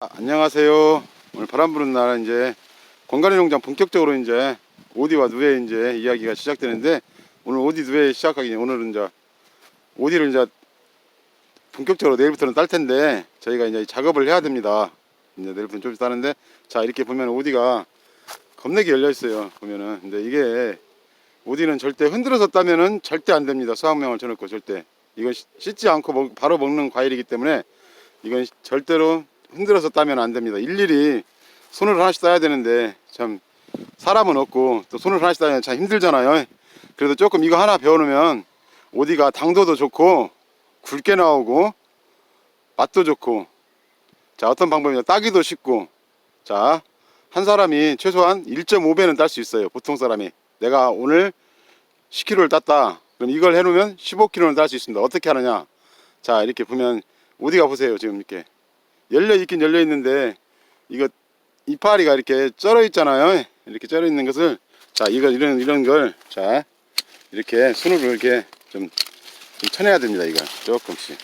아, 안녕하세요. 오늘 바람 부는 날 이제 건강의 농장 본격적으로 이제 오디와 누에 이제 이야기가 시작되는데 오늘 오디 누에 시작하기 전에 오늘은 이제 오디를 이제 본격적으로 내일부터는 딸 텐데 저희가 이제 작업을 해야 됩니다. 이제 내일부터는 좀 따는데 자 이렇게 보면 오디가 겁내게 열려 있어요. 보면은 근데 이게 오디는 절대 흔들어서 따면은 절대 안 됩니다. 수확명을 쳐놓고 절대 이건 씻- 씻지 않고 먹- 바로 먹는 과일이기 때문에 이건 절대로 흔들어서 따면 안 됩니다. 일일이 손을 하나씩 따야 되는데 참 사람은 없고 또 손을 하나씩 따면 참 힘들잖아요. 그래도 조금 이거 하나 배워놓으면 오디가 당도도 좋고 굵게 나오고 맛도 좋고 자 어떤 방법이냐 따기도 쉽고 자 한 사람이 최소한 1.5배는 딸 수 있어요. 보통 사람이 내가 오늘 10kg를 땄다. 그럼 이걸 해놓으면 15kg는 딸 수 있습니다. 어떻게 하느냐? 자 이렇게 보면 어디가 보세요 지금 이렇게 열려 있긴 열려 있는데 이거 이파리가 이렇게 쩔어 있잖아요. 이렇게 쩔어 있는 것을 자 이거 이런 이런 걸 자 이렇게 손으로 이렇게 좀, 좀 쳐내야 됩니다. 이거 조금씩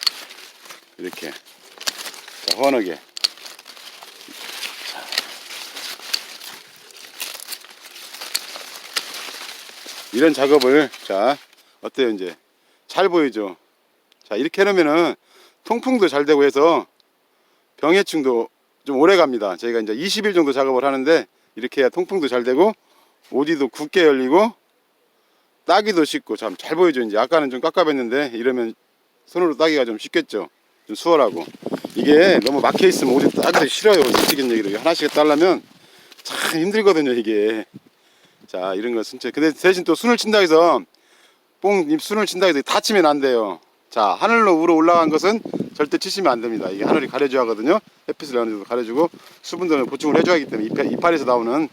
이렇게 자 환하게 이런 작업을 자 어때요 이제 잘 보이죠? 자 이렇게 해놓으면은 통풍도 잘 되고 해서 병해충도 좀 오래 갑니다. 저희가 이제 20일 정도 작업을 하는데 이렇게 해야 통풍도 잘 되고 오디도 굳게 열리고 따기도 쉽고 참 잘 보이죠. 이제 아까는 좀 깝깝했는데 이러면 손으로 따기가 좀 쉽겠죠. 좀 수월하고 이게 너무 막혀 있으면 오디 따기도 싫어요. 솔직히 얘기로 하나씩 따려면 참 힘들거든요. 이게 자 이런 거 진짜 근데 대신 또 순을 친다 해서 뽕잎 순을 친다 해서 다치면 안 돼요. 자 하늘로 우러 올라간 것은 절대 치시면 안 됩니다. 이게 하늘이 가려줘야 하거든요. 햇빛을 어느 정도 가려주고 수분도 보충을 해줘야 하기 때문에 이파- 이파리에서 나오는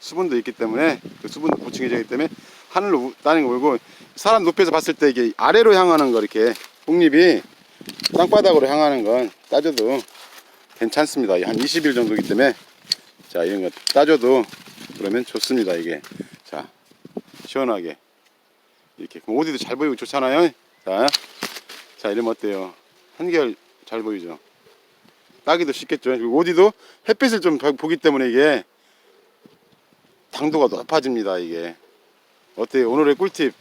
수분도 있기 때문에 그 수분도 보충해줘야 하기 때문에 하늘로 우- 따는 거 보고 사람 높이에서 봤을 때 이게 아래로 향하는 거 이렇게 뽕잎이 땅바닥으로 향하는 건 따져도 괜찮습니다. 한 20일 정도이기 때문에 자 이런 거 따져도 그러면 좋습니다 이게 자 시원하게 이렇게 어디도 잘 보이고 좋잖아요. 자, 자 이러면 어때요? 한결 잘 보이죠. 따기도 쉽겠죠. 그리고 어디도 햇빛을 좀 봐- 보기 때문에 이게 당도가 높아집니다. 이게 어때요? 오늘의 꿀팁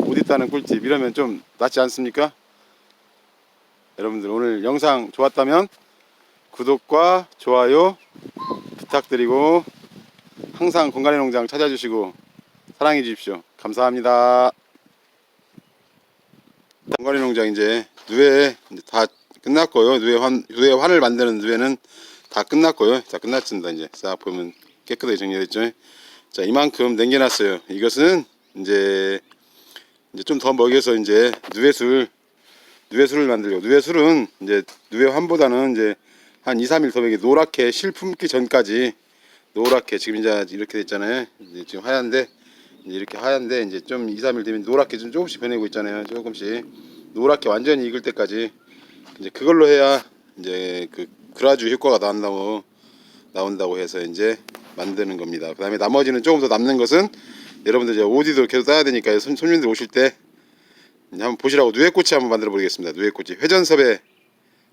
어디 따는 꿀팁 이러면 좀 낫지 않습니까? 여러분들 오늘 영상 좋았다면 구독과 좋아요 부탁드리고 항상 건강의 농장 찾아주시고 사랑해 주십시오. 감사합니다. 건강의 농장 이제 누에 이제 다 끝났고요. 누에 환 누에 환을 만드는 누에는 다 끝났고요. 다 끝났습니다. 이제 싹 보면 깨끗하게 정리됐죠. 자 이만큼 남겨놨어요. 이것은 이제 이제 좀 더 먹여서 이제 누에술 누에술을 만들고 누에술은 이제 누에 환보다는 이제 한 2, 3일 더 먹이 노랗게 실 품기 전까지 노랗게 지금 이제 이렇게 됐잖아요. 이제 지금 하얀데 이제 이렇게 하얀데 이제 좀 2, 3일 되면 노랗게 좀 조금씩 변하고 있잖아요. 조금씩 노랗게 완전히 익을 때까지 이제 그걸로 해야 이제 그 그라주 효과가 나온다고 나온다고 해서 이제 만드는 겁니다. 그 다음에 나머지는 조금 더 남는 것은 여러분들 이제 오디도 계속 따야 되니까 손, 손님들 오실 때 한번 보시라고 누에꼬치 한번 만들어 보겠습니다. 누에꼬치 회전섭에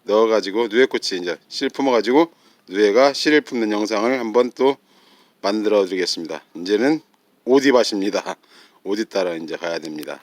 넣어가지고 누에꼬치 이제 실 품어가지고 누에가 실을 품는 영상을 한번 또 만들어 드리겠습니다. 이제는 오디밭입니다. 오디 따라 이제 가야 됩니다.